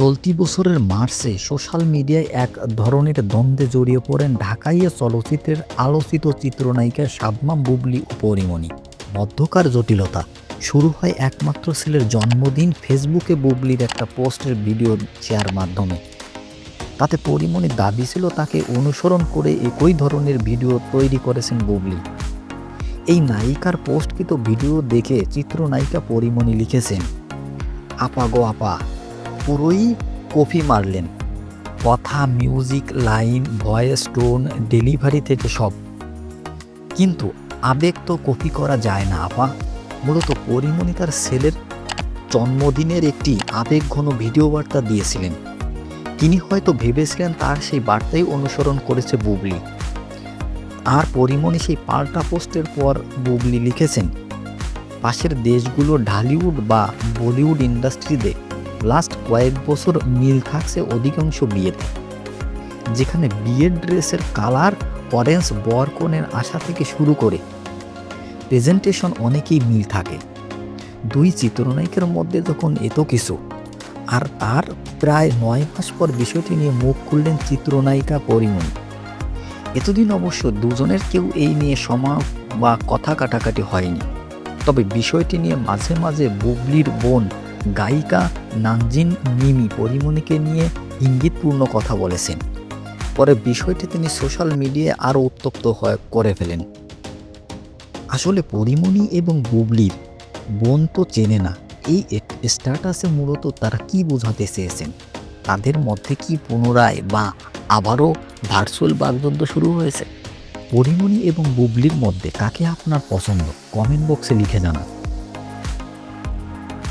চলতি বছরের মার্চে সোশ্যাল মিডিয়ায় এক ধরনের দ্বন্দ্বে জড়িয়ে পড়েন ঢাকাইয়া চলচ্চিত্রের আলোচিত চিত্রনায়িকা শাবনাম বুবলি ও পরিমণি মধ্যকার জটিলতা। শুরু হয় একমাত্র ছেলের জন্মদিন ফেসবুকে বুবলির একটা পোস্টের ভিডিও শেয়ার মাধ্যমে। তাতে পরিমণির দাবি ছিল তাকে অনুসরণ করে একই ধরনের ভিডিও তৈরি করেছেন বুবলি। এই নায়িকার পোস্টকৃত ভিডিও দেখে চিত্রনায়িকা পরিমণি লিখেছেন, আপা গো আপা পুরোই কপি মারলেন। কথা, music, line, voice, tone, delivery থেকে সব। কিন্তু আবেগ তো কপি করা যায় না, আপা। মূলত পরিমণি তার ছেলের জন্মদিনের একটি আবেগ ঘন ভিডিও বার্তা দিয়েছিলেন। তিনি হয়তো ভেবেছিলেন তার সেই বার্তাই অনুসরণ করেছে বুবলি। আর পরিমণি সেই পাল্টা পোস্টের পর বুবলি লিখেছেন, পাশের দেশগুলো ঢালিউড বা বলিউড ইন্ডাস্ট্রিতে লাস্ট কয়েক বছর মিল থাকছে অধিকাংশ বিয়েতে। যেখানে বিয়ের ড্রেসের কালার অরেঞ্জ বরকনের আশা থেকে শুরু করে প্রেজেন্টেশন অনেকেই মিল থাকে। দুই চিত্রনায়িকার মধ্যে যখন এত কিছু। আর তার প্রায় নয় মাস পর বিষয়টি নিয়ে মুখ খুললেন চিত্রনায়িকা পরিমণি। এতদিন অবশ্য দুজনের কেউ এই নিয়ে সমা বা কথা কাটাকাটি হয়নি। তবে বিষয়টি নিয়ে মাঝে মাঝে বুবলির বোন গায়িকা নানজিন মিমি পরিমণিকে নিয়ে ইঙ্গিতপূর্ণ কথা বলেছেন। পরে বিষয়টি তিনি সোশ্যাল মিডিয়ায় আরও উত্তপ্ত হয়ে, করে ফেলেন। আসলে পরিমণি এবং বুবলির বোন তো চেনে না, এই স্ট্যাটাসে মূলত তারা কি বোঝাতে চেয়েছেন? তাদের মধ্যে কি পুনরায় বা আবারও ভার্চুয়াল বাগযুদ্ধ শুরু হয়েছে? পরিমণি এবং বুবলির মধ্যে কাকে আপনার পছন্দ? কমেন্ট বক্সে লিখে জানান।